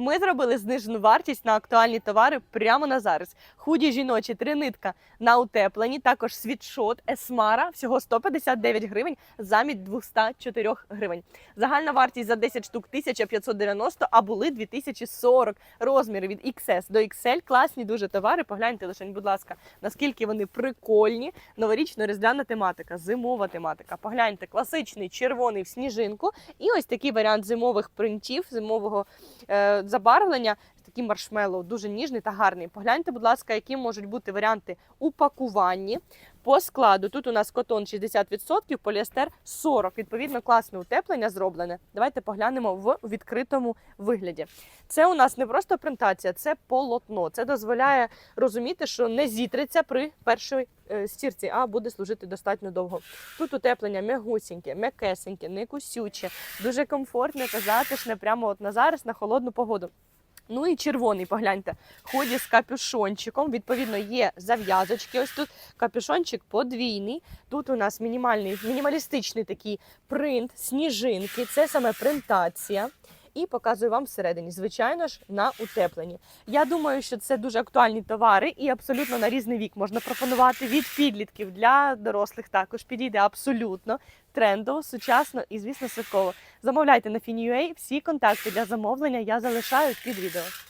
Ми зробили знижену вартість на актуальні товари прямо на зараз. Худі жіночі, три нитка на утепленні, також світшот, есмара, всього 159 гривень замість 204 гривень. Загальна вартість за 10 штук 1590, а були 2040. Розміри від XS до XL. Класні дуже товари. Погляньте лише, будь ласка, наскільки вони прикольні. Новорічно-різдвяна тематика, зимова тематика. Погляньте, класичний червоний в сніжинку. І ось такий варіант зимових принтів, зимового е, забарвлення. Такий маршмеллоу, дуже ніжний та гарний. Погляньте, будь ласка, які можуть бути варіанти у пакуванні. По складу тут у нас котон 60%, поліестер 40%. Відповідно, класне утеплення зроблене. Давайте поглянемо в відкритому вигляді. Це у нас не просто принтація, це полотно. Це дозволяє розуміти, що не зітреться при першій стірці, а буде служити достатньо довго. Тут утеплення м'ягусіньке, м'якесеньке, не кусюче, дуже комфортне та затишне прямо от на зараз на холодну погоду. Ну і червоний, погляньте, ході з капюшончиком. Відповідно, є зав'язочки. Ось тут капюшончик подвійний. Тут у нас мінімальний, мінімалістичний такий принт, сніжинки. Це саме принтація. І показую вам всередині, звичайно ж, на утепленні. Я думаю, що це дуже актуальні товари і абсолютно на різний вік можна пропонувати від підлітків для дорослих. Також підійде абсолютно трендово, сучасно і, звісно, святково. Замовляйте на Фінюей. Всі контакти для замовлення я залишаю під відео.